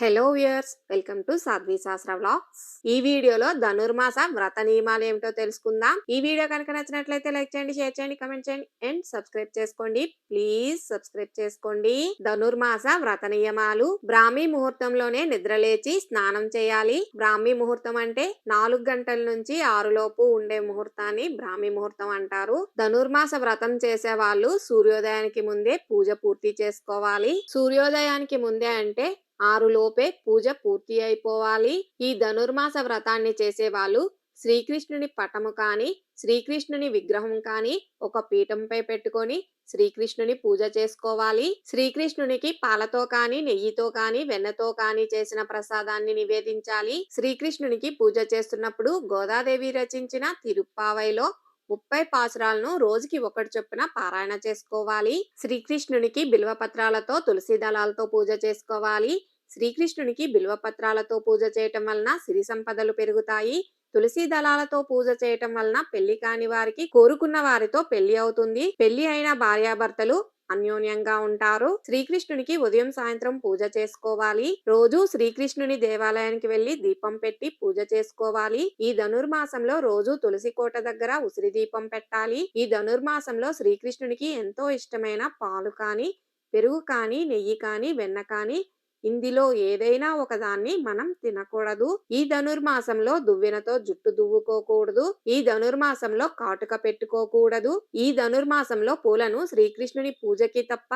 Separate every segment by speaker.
Speaker 1: Hello viewers welcome to Sadhvi Shastra vlogs ఈ వీడియోలో ధనుర్మాస వ్రత నియమాలు ఏమిటో తెలుసుకుందాం. ఈ వీడియో కనుక నచ్చినట్లయితే లైక్ చేయండి షేర్ చేయండి కమెంట్ చేయండి అండ్ సబ్స్క్రైబ్ చేసుకోండి. ప్లీజ్ సబ్స్క్రైబ్ చేసుకోండి. ధనుర్మాస వ్రత నియమాలు. బ్రాహ్మీ ముహూర్తంలోనే నిద్రలేచి స్నానం చేయాలి. బ్రాహ్మీ ముహూర్తం అంటే నాలుగు గంటల నుంచి ఆరు లోపు ఉండే ముహూర్తాన్ని బ్రాహ్మీ ముహూర్తం అంటారు. ధనుర్మాస వ్రతం చేసే వాళ్ళు సూర్యోదయానికి ముందే పూజ పూర్తి చేసుకోవాలి. సూర్యోదయానికి ముందే అంటే ఆరు లోపే పూజ పూర్తి అయిపోవాలి. ఈ ధనుర్మాస వ్రతాన్ని చేసేవాళ్ళు శ్రీకృష్ణుని పటము కానీ శ్రీకృష్ణుని విగ్రహం కానీ ఒక పీఠంపై పెట్టుకొని శ్రీకృష్ణుని పూజ చేసుకోవాలి. శ్రీకృష్ణునికి పాలతో కానీ నెయ్యితో కానీ వెన్నతో కానీ చేసిన ప్రసాదాన్ని నివేదించాలి. శ్రీకృష్ణునికి పూజ చేస్తున్నప్పుడు గోదాదేవి రచించిన తిరుప్పావైలో ముప్పై పాసురాలను రోజుకి ఒకటి చొప్పున పారాయణ చేసుకోవాలి. శ్రీకృష్ణునికి బిల్వపత్రాలతో తులసి దళాలతో పూజ చేసుకోవాలి. శ్రీకృష్ణునికి బిల్వపత్రాలతో పూజ చేయటం వలన సిరి సంపదలు పెరుగుతాయి. తులసి దళాలతో పూజ చేయటం వలన పెళ్ళి కాని వారికి కోరుకున్న వారితో పెళ్ళి అవుతుంది. పెళ్ళి అయిన భార్యాభర్తలు అన్యోన్యంగా ఉంటారు. శ్రీకృష్ణునికి ఉదయం సాయంత్రం పూజ చేసుకోవాలి. రోజు శ్రీకృష్ణుని దేవాలయానికి వెళ్ళి దీపం పెట్టి పూజ చేసుకోవాలి. ఈ ధనుర్మాసంలో రోజు తులసి కోట దగ్గర ఉసిరి దీపం పెట్టాలి. ఈ ధనుర్మాసంలో శ్రీకృష్ణునికి ఎంతో ఇష్టమైన పాలు కాని పెరుగు కాని నెయ్యి కాని వెన్న కాని ఇందులో ఏదైనా ఒకదాన్ని మనం తినకూడదు. ఈ ధనుర్మాసంలో దువ్వెనతో జుట్టు దువ్వుకోకూడదు. ఈ ధనుర్మాసంలో కాటుక పెట్టుకోకూడదు. ఈ ధనుర్మాసంలో పూలను శ్రీకృష్ణుని పూజకి తప్ప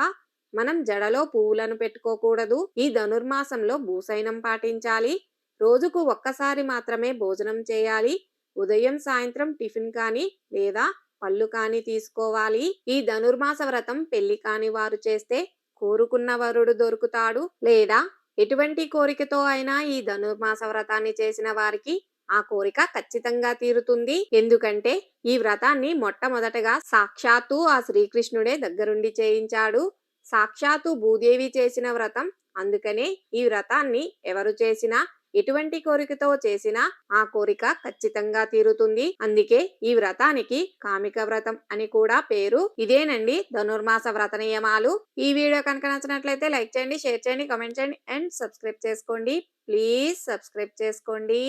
Speaker 1: మనం జడలో పువ్వులను పెట్టుకోకూడదు. ఈ ధనుర్మాసంలో భూసైనం పాటించాలి. రోజుకు ఒక్కసారి మాత్రమే భోజనం చేయాలి. ఉదయం సాయంత్రం టిఫిన్ కానీ లేదా పళ్ళు కానీ తీసుకోవాలి. ఈ ధనుర్మాస వ్రతం పెళ్ళి కాని వారు చేస్తే కోరుకున్న వరుడు దొరుకుతాడు లేదా ఎటువంటి కోరికతో అయినా ఈ ధనుర్మాస వ్రతాన్ని చేసిన వారికి ఆ కోరిక ఖచ్చితంగా తీరుతుంది. ఎందుకంటే ఈ వ్రతాన్ని మొట్టమొదటగా సాక్షాత్తు ఆ శ్రీకృష్ణుడే దగ్గరుండి చేయించాడు. సాక్షాత్తు భూదేవి చేసిన వ్రతం. అందుకనే ఈ వ్రతాన్ని ఎవరు చేసినా ఎటువంటి కోరికతో చేసినా ఆ కోరిక ఖచ్చితంగా తీరుతుంది. అందుకే ఈ వ్రతానికి కామిక వ్రతం అని కూడా పేరు. ఇదేనండి ధనుర్మాస వ్రత నియమాలు. ఈ వీడియో కనుక నచ్చినట్లయితే లైక్ చేయండి షేర్ చేయండి కమెంట్ చేయండి అండ్ సబ్స్క్రైబ్ చేసుకోండి. ప్లీజ్ సబ్స్క్రైబ్ చేసుకోండి.